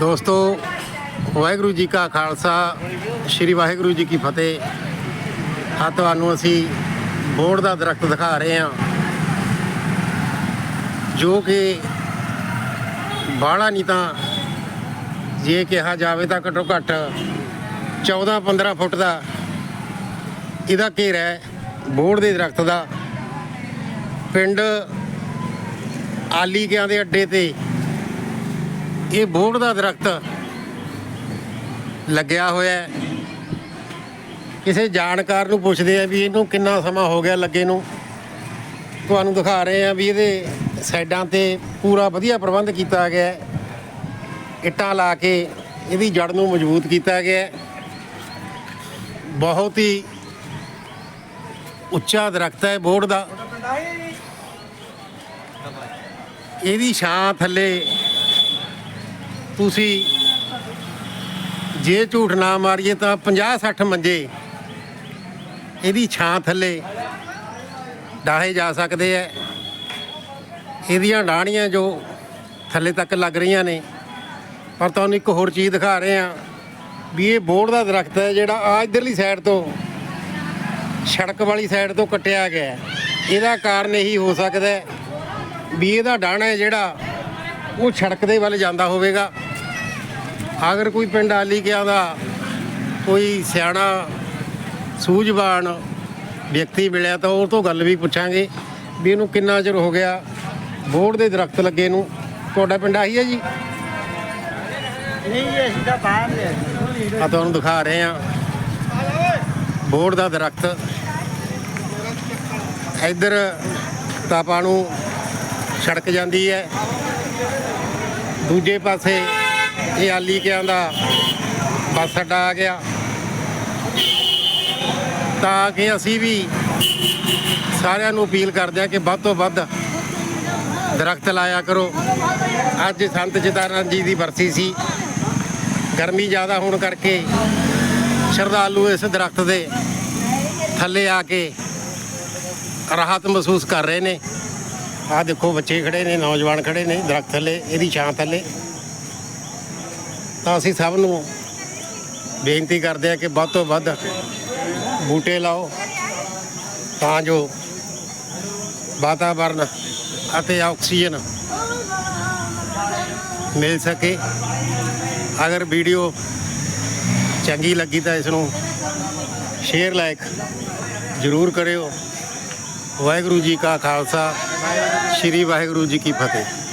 ਦੋਸਤੋ, ਵਾਹਿਗੁਰੂ ਜੀ ਕਾ ਖਾਲਸਾ, ਸ੍ਰੀ ਵਾਹਿਗੁਰੂ ਜੀ ਕੀ ਫਤਿਹ। ਆ ਤੁਹਾਨੂੰ ਅਸੀਂ ਬੋੜ ਦਾ ਦਰਖਤ ਦਿਖਾ ਰਹੇ ਹਾਂ, ਜੋ ਕਿ ਬਾਹਲਾ ਨਹੀਂ ਤਾਂ ਜੇ ਕਿਹਾ ਜਾਵੇ ਤਾਂ ਘੱਟੋ ਘੱਟ 14-15 ਫੁੱਟ ਦਾ ਇਹਦਾ ਘੇਰਾ ਹੈ ਬੋੜ ਦੇ ਦਰਖਤ ਦਾ। ਪਿੰਡ ਆਲੀ ਕਿਆਂ ਦੇ ਅੱਡੇ ਤੇ ਇਹ ਬੋੜ ਦਾ ਦਰਖਤ ਲੱਗਿਆ ਹੋਇਆ ਕਿਸੇ ਜਾਣਕਾਰ ਨੂੰ ਪੁੱਛਦੇ ਆ ਵੀ ਇਹਨੂੰ ਕਿੰਨਾ ਸਮਾਂ ਹੋ ਗਿਆ ਲੱਗੇ ਨੂੰ। ਤੁਹਾਨੂੰ ਦਿਖਾ ਰਹੇ ਆ ਵੀ ਇਹਦੇ ਸਾਈਡਾਂ ਤੇ ਪੂਰਾ ਵਧੀਆ ਪ੍ਰਬੰਧ ਕੀਤਾ ਗਿਆ ਹੈ। ਇੱਟਾਂ ਲਾ ਕੇ ਇਹਦੀ ਜੜ ਨੂੰ ਮਜ਼ਬੂਤ ਕੀਤਾ ਗਿਆ ਹੈ। ਬਹੁਤ ਹੀ ਉੱਚਾ ਦਰਖਤ ਹੈ ਬੋੜ ਦਾ। ਇਹਦੀ ਛਾਂ ਥੱਲੇ ਤੁਸੀਂ ਜੇ ਝੂਠ ਨਾ ਮਾਰੀਏ ਤਾਂ 50 60 ਮੰਜੇ ਇਹਦੀ ਛਾਂ ਥੱਲੇ ਡਾਹੇ ਜਾ ਸਕਦੇ ਐ। ਇਹਦੀਆਂ ਡਾਣੀਆਂ ਜੋ ਥੱਲੇ ਤੱਕ ਲੱਗ ਰਹੀਆਂ ਨੇ। ਪਰ ਤੁਹਾਨੂੰ ਇੱਕ ਹੋਰ ਚੀਜ਼ ਦਿਖਾ ਰਹੇ ਹਾਂ ਵੀ ਇਹ ਬੋੜ ਦਾ ਦਰਖਤ ਹੈ ਜਿਹੜਾ ਆ ਇਧਰਲੀ ਸਾਈਡ ਤੋਂ, ਸੜਕ ਵਾਲੀ ਸਾਈਡ ਤੋਂ ਕੱਟਿਆ ਗਿਆ ਇਹਦਾ ਕਾਰਨ ਇਹੀ ਹੋ ਸਕਦਾ ਵੀ ਇਹਦਾ ਡਾਣਾ ਹੈ ਜਿਹੜਾ ਉਹ ਸੜਕ ਦੇ ਵੱਲ ਜਾਂਦਾ ਹੋਵੇਗਾ। ਅਗਰ ਕੋਈ ਪਿੰਡ ਆਲੀ ਗਿਆ ਦਾ ਕੋਈ ਸਿਆਣਾ ਸੂਝਵਾਨ ਵਿਅਕਤੀ ਮਿਲਿਆ ਤਾਂ ਉਹ ਤੋਂ ਗੱਲ ਵੀ ਪੁੱਛਾਂਗੇ ਵੀ ਇਹਨੂੰ ਕਿੰਨਾ ਚਿਰ ਹੋ ਗਿਆ ਬੋੜ ਦੇ ਦਰਖਤ ਲੱਗੇ ਨੂੰ। ਤੁਹਾਡਾ ਪਿੰਡ ਆਹੀ ਹੈ ਜੀ? ਨਹੀਂ ਅਸੀਂ ਤਾਂ ਬਾਹਰ ਦੇ ਆ ਤੁਹਾਨੂੰ ਦਿਖਾ ਰਹੇ ਹਾਂ। ਬੋੜ ਦਾ ਦਰਖਤ। ਇੱਧਰ ਤਾਪਾ ਨੂੰ ਸੜਕ ਜਾਂਦੀ ਹੈ। ਦੂਜੇ ਪਾਸੇ ਇਹ ਆਲੀ ਕਿਆਂ ਦਾ? ਬੱਸ ਅੱਡਾ ਆ ਗਿਆ। ਤਾਂ ਕਿ ਅਸੀਂ ਵੀ ਸਾਰਿਆਂ ਨੂੰ ਅਪੀਲ ਕਰਦੇ ਹਾਂ ਕਿ ਵੱਧ ਤੋਂ ਵੱਧ ਦਰਖਤ ਲਾਇਆ ਕਰੋ। ਅੱਜ ਸੰਤ ਚਿਤਾਨੰਦ ਜੀ ਦੀ ਬਰਸੀ ਸੀ। ਗਰਮੀ ਜ਼ਿਆਦਾ ਹੋਣ ਕਰਕੇ ਸ਼ਰਧਾਲੂ ਇਸ ਦਰਖਤ ਦੇ ਥੱਲੇ ਆ ਕੇ ਰਾਹਤ ਮਹਿਸੂਸ ਕਰ ਰਹੇ ਨੇ। ਆਹ ਦੇਖੋ ਬੱਚੇ ਖੜੇ ਨੇ, ਨੌਜਵਾਨ ਖੜੇ ਨੇ ਦਰਖਤ ਥੱਲੇ, ਇਹਦੀ ਛਾਂ ਥੱਲੇ। ਤਾਂ ਅਸੀਂ ਸਭ ਨੂੰ ਬੇਨਤੀ ਕਰਦੇ ਆ ਕਿ ਵੱਧ ਤੋਂ ਵੱਧ ਬੂਟੇ ਲਾਓ, ਤਾਂ ਜੋ ਵਾਤਾਵਰਨ ਅਤੇ ਆਕਸੀਜਨ ਮਿਲ ਸਕੇ। ਅਗਰ ਵੀਡੀਓ ਚੰਗੀ ਲੱਗੀ ਤਾਂ ਇਸ ਨੂੰ ਸ਼ੇਅਰ, ਲਾਈਕ ਜ਼ਰੂਰ ਕਰਿਓ। ਵਾਹਿਗੁਰੂ ਜੀ ਕਾ ਖਾਲਸਾ, ਸ੍ਰੀ ਵਾਹਿਗੁਰੂ ਜੀ ਕੀ ਫਤਿਹ।